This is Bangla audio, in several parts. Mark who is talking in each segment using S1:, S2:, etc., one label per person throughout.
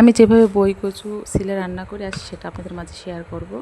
S1: আমি যেভাবে বই কচু সিলে রান্না করি, আজ সেটা আপনাদের মাঝে শেয়ার করব।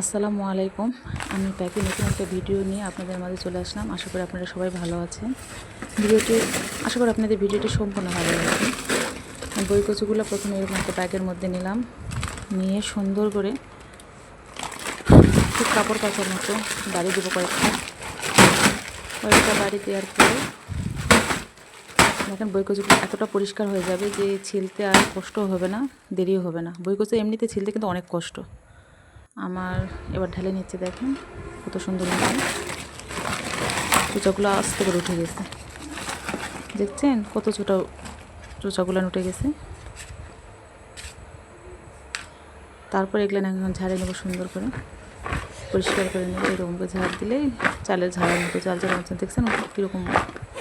S1: আসসালামু আলাইকুম। আমি প্যাকে, নতুন একটা ভিডিও নিয়ে আপনাদের মাঝে চলে আসলাম। আশা করি আপনারা সবাই ভালো আছেন। ভিডিওটি, আশা করি আপনাদের ভিডিওটি সম্পূর্ণ ভালো লাগবে। বই কচুগুলো প্রথমে এরকম একটা প্যাকের মধ্যে নিলাম। নিয়ে সুন্দর করে কাপড় কাচার মতো বাড়ি দেবো কয়েকটা। কয়েকটা বাড়ি দেওয়ার পরে দেখেন বই কচুগুলো এতটা পরিষ্কার হয়ে যাবে যে ছিলতে আর কষ্ট হবে না, দেরিও হবে না। বই কচু এমনিতে ছিলতে কিন্তু অনেক কষ্ট। আমার এবার ঢেলে নিচ্ছে দেখেন, কত সুন্দর চোচাগুলো আস্তে করে উঠে গেছে। দেখছেন কত ছোটো চোচাগুলো উঠে গেছে। তারপর এগুলো এখন ঝাড়ে নেব সুন্দর করে। পরিষ্কার করে নেব, এরকম করে ঝাড় দিলেই চালের ঝাড়ের মতো, চাল মতো। দেখছেন কীরকম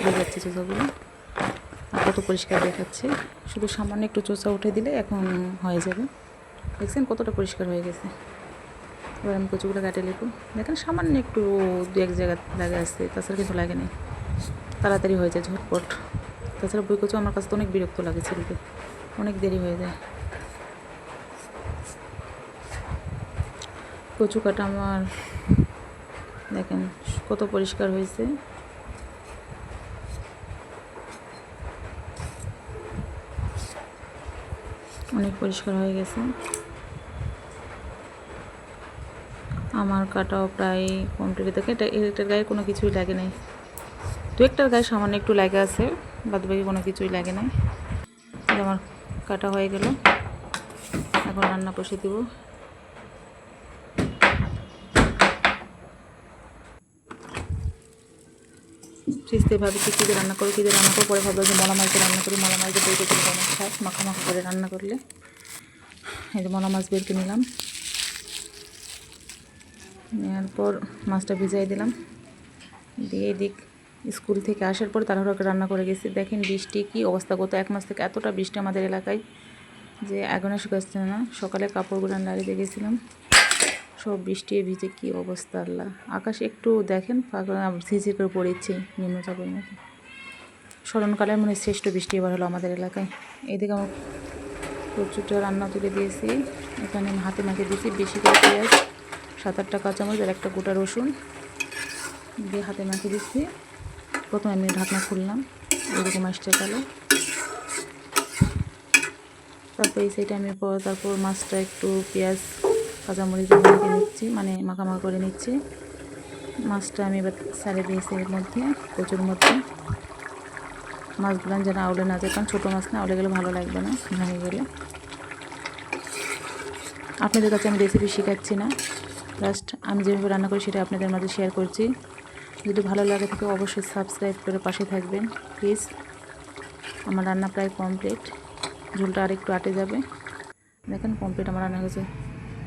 S1: হয়ে যাচ্ছে চোচাগুলো। কত পরিষ্কার দেখাচ্ছে। শুধু সামান্য একটু চোচা উঠে দিলে এখন হয়ে যাবে। দেখছেন কতটা পরিষ্কার হয়ে গেছে। এবার আমি কচুগুলো কাটে লিখব দেখেন সামান্য একটু দু এক জায়গা লাগে আসছে, তাছাড়া কিছু লাগে না তাড়াতাড়ি হয়ে যায় ঝটপট। তাছাড়া বই কচু আমার কাছে তো অনেক বিরক্ত লাগে ছেলেকে। অনেক দেরি হয়ে যায়। কচু কাটা আমার, দেখেন কত পরিষ্কার হয়েছে। অনেক পরিষ্কার হয়ে গেছে। আমার কাটাও প্রায় কমপ্লিট দেখে এটা, এটার গায়ে কোনো কিছুই লাগে নাই। দু একটার গায়ে সামান্য একটু লাগে আছে বাদ বাকি কোনো কিছুই লাগে নাই। আমার কাটা হয়ে গেল। এখন রান্না বসে দিব। ফ্রিজতে ভাবছি কী দিয়ে রান্না করব, কী দিয়ে রান্না করব, পরে ভাবলো যে মলা মাছ রান্না করি মলা মাছ দিয়ে দিলে অনেক স্বাদ মাখা মাখা করে রান্না করলে। এই যে মলা মাছ বের বেরকে নিলাম। নেওয়ার পর মাছটা ভিজাই দিলাম। দিয়ে দিক স্কুল থেকে আসার পর তাড়াহুড়ো করে রান্না করে গেছি। দেখেন বৃষ্টি কী অবস্থা, গত এক মাস থেকে এতটা বৃষ্টি আমাদের এলাকায় যে এখনও শুকাচ্ছে না। সকালে কাপড়গুলো নাড়িয়ে গেছিলাম। সব বৃষ্টি ভিজে কী অবস্থা আল্লাহ। আকাশ একটু দেখেন ঝিঝির করে পড়েছে নিম্নচাপের মতো স্মরণকালের মনে শ্রেষ্ঠ বৃষ্টি এবার হলো আমাদের এলাকায়। এদিকে আমার প্রচুরটা রান্না তুলে দিয়েছি, এখানে হাতে মাখে দিয়েছি বেশি করে পেঁয়াজ, সাত আটটা কাঁচামরিচ আর একটা গোটা রসুন দিয়ে হাতে মাখে দিচ্ছি প্রথমে আমি ঢাকনা খুললাম এরকম আসছে কালো তারপর এই সাইডে আমি পর তারপর মাছটা একটু পেঁয়াজ কাঁচামরিচ মেখে নিচ্ছি মানে মাখামাখা করে নিচ্ছি। মাছটা আমি এবার সারে দিয়েছি এর মধ্যে, কচুর মধ্যে। মাছগুলো যেন আউলে না যায়, কারণ ছোটো মাছ না, আউলে গেলে ভালো লাগবে না ভেঙে গেলে। আপনাদের কাছে আমি রেসিপি শেখাচ্ছি না। জাস্ট আমি যেভাবে রান্না করি সেটা আপনাদের মাঝে শেয়ার করছি। যদি ভালো লাগে থাকে অবশ্যই সাবস্ক্রাইব করে পাশে থাকবেন প্লিজ আমার রান্না প্রায় কমপ্লিট ঝোলটা আরেকটু আটে যাবে। দেখেন কমপ্লিট আমার রান্না হয়েছে।